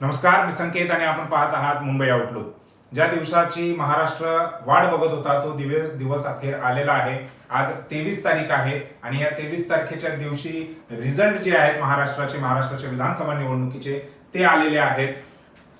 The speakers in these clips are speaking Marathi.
नमस्कार मी संकेत आणि आपण पाहत आहात मुंबई आउटलुक ज्या दिवसाची महाराष्ट्र वाट बघत होता तो दिवे दिवस अखेर आलेला आहे. आज तेवीस तारीख आहे आणि या तेवीस तारखेच्या दिवशी रिझल्ट जे आहेत महाराष्ट्राचे महाराष्ट्राच्या विधानसभा निवडणुकीचे ते आलेले आहेत.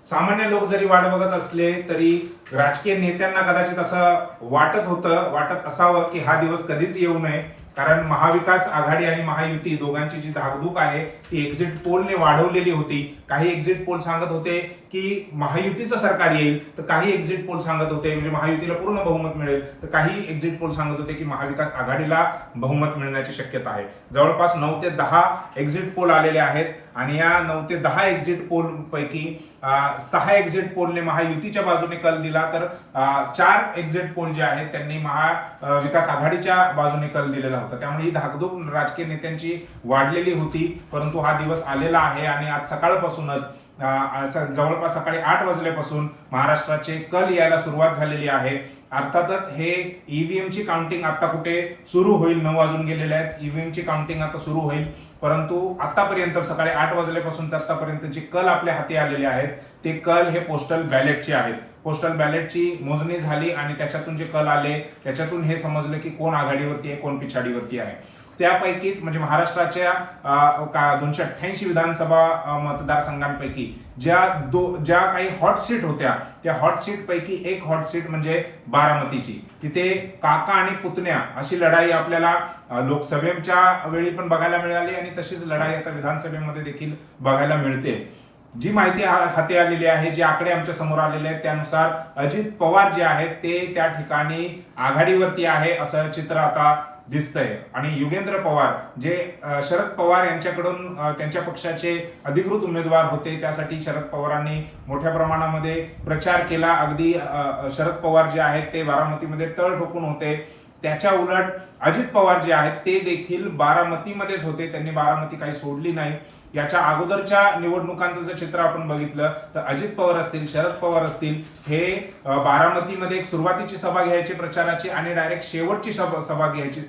सामान्य लोक जरी वाट बघत असले तरी राजकीय नेत्यांना कदाचित असं वाटत होतं वाटत असावं की हा दिवस कधीच येऊ नये. कारण महाविकास आघाडी आणि महायुती दोघांची जी धाकधूक आहे ती एक्झिट पोलने वाढवलेली होती. काही एक्झिट पोल सांगत होते की महायुतीचं सरकार येईल तर काही एक्झिट पोल सांगत होते म्हणजे महायुतीला पूर्ण बहुमत मिळेल तर काही एक्झिट पोल सांगत होते की महाविकास आघाडीला बहुमत मिळण्याची शक्यता आहे. जवळपास नऊ ते दहा एक्झिट पोल आलेले आहेत आणि या नऊ ते दहा एक्झिट पोल पैकी सहा एक्झिट पोलने महायुतीच्या बाजूने कल दिला तर चार एक्झिट पोल जे आहेत त्यांनी महाविकास आघाडीच्या बाजूने कल दिलेला होता. त्यामुळे ही धाकधूक राजकीय नेत्यांची वाढलेली होती परंतु हा दिवस आलेला आहे आणि आज सकाळपासूनच जवळपास सकाळी आठ वाजल्यापासून महाराष्ट्राचे कल यायला सुरुवात झालेली आहे. अर्थातच हे ईव्हीएमची काउंटिंग आता कुठे सुरू होईल? नऊ वाजून गेलेले आहेत. ईव्हीएमची काउंटिंग आता सुरू होईल. परंतु आतापर्यंत सकाळी आठ वाजल्यापासून तर आतापर्यंत जे कल आपल्या हाती आलेले आहेत. ते कल हे पोस्टल बॅलेटचे आहेत. पोस्टल बॅलेटची मोजणी झाली आणि त्याच्यातून जे कल आले त्याच्यातून हे समजलं की कोण आघाडीवरती आहे कोण पिछाडीवरती आहे. त्यापैकीच म्हणजे महाराष्ट्राच्या का दोनशे अठ्ठ्याऐंशी विधानसभा मतदारसंघांपैकी ज्या दो ज्या काही हॉट सीट होत्या त्या हॉट सीट पैकी एक हॉट सीट म्हणजे बारामतीची. तिथे काका आणि पुतण्या अशी लढाई आपल्याला लोकसभेच्या वेळी पण बघायला मिळाली आणि तशीच लढाई आता विधानसभेमध्ये देखील बघायला मिळते. जी माहिती हाती आलेली आहे जे आकडे आमच्यासमोर आलेले आहेत त्यानुसार अजित पवार जे आहेत ते त्या ठिकाणी आघाडीवरती आहे असं चित्र आता दिसतंय. आणि युगेंद्र पवार जे शरद पवार यांच्याकडून त्यांच्या पक्षाचे अधिकृत उमेदवार होते त्यासाठी शरद पवारांनी मोठ्या प्रमाणामध्ये प्रचार केला. अगदी शरद पवार जे आहेत ते बारामतीमध्ये तळ ठोकून होते. त्याच्या उलट अजित पवार जे आहेत ते देखील बारामतीमध्येच होते. त्यांनी बारामती काही सोडली नाही. याच्या अगोदरच्या निवडणुकांचं जर चित्र आपण बघितलं तर अजित पवार असतील शरद पवार असतील हे बारामतीमध्ये एक सुरुवातीची सभा घ्यायची प्रचाराची आणि डायरेक्ट शेवटची सभा सभा घ्यायची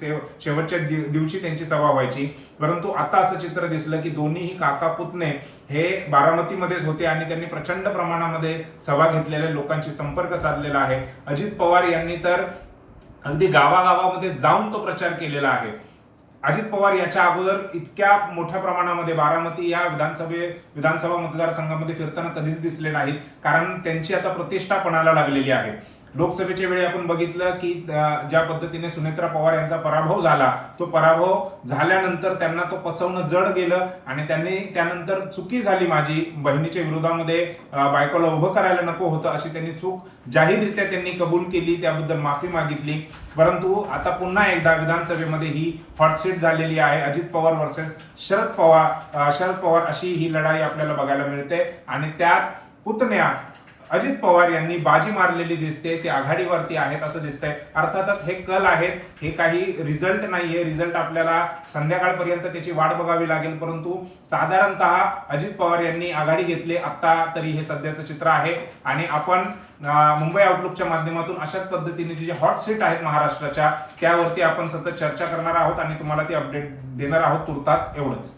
शेवटच्या दिव- दिवशी त्यांची सभा व्हायची. परंतु आता असं चित्र दिसलं की दोन्हीही काका पुतणे हे बारामतीमध्येच होते आणि त्यांनी प्रचंड प्रमाणामध्ये सभा घेतलेल्या लोकांशी संपर्क साधलेला आहे. अजित पवार यांनी तर अगदी गावागावामध्ये जाऊन तो प्रचार केलेला आहे. अजित पवार याच्या अगोदर इतक्या मोठ्या प्रमाणामध्ये बारामती या विधानसभे विधानसभा मतदारसंघामध्ये फिरताना कधीच दिसले नाहीत. कारण त्यांची आता प्रतिष्ठा पणाला लागलेली आहे. लोकसभेच्या वेळी आपण बघितलं की ज्या पद्धतीने सुनेत्रा पवार यांचा पराभव झाला तो पराभव झाल्यानंतर त्यांना तो पचवणं जड गेलं आणि त्यांनी त्यानंतर चुकी झाली माझी बहिणीच्या विरोधामध्ये बायकोला उभं करायला नको होतं अशी त्यांनी चूक जाहीररित्या त्यांनी कबूल केली त्याबद्दल माफी मागितली. परंतु आता पुन्हा एकदा विधानसभेमध्ये ही हॉटसीट झालेली आहे. अजित पवार वर्सेस शरद पवार शरद पवार अशी ही लढाई आपल्याला बघायला मिळते. आणि त्यात पुतण्या अजित पवार यांनी बाजी मारलेली दिसते ते आघाडीवरती आहेत असं दिसतंय. अर्थातच हे कल आहेत हे काही रिझल्ट नाहीये. रिझल्ट आपल्याला संध्याकाळपर्यंत त्याची वाट बघावी लागेल. परंतु साधारणतः अजित पवार यांनी आघाडी घेतली. आता तरी हे सध्याचं चित्र आहे. आणि आपण मुंबई आउटलुकच्या माध्यमातून अशाच पद्धतीने जे हॉट सीट आहेत महाराष्ट्राच्या त्यावरती आपण सतत चर्चा करणार आहोत आणि तुम्हाला ती अपडेट देणार आहोत तुर्तास एवढंच.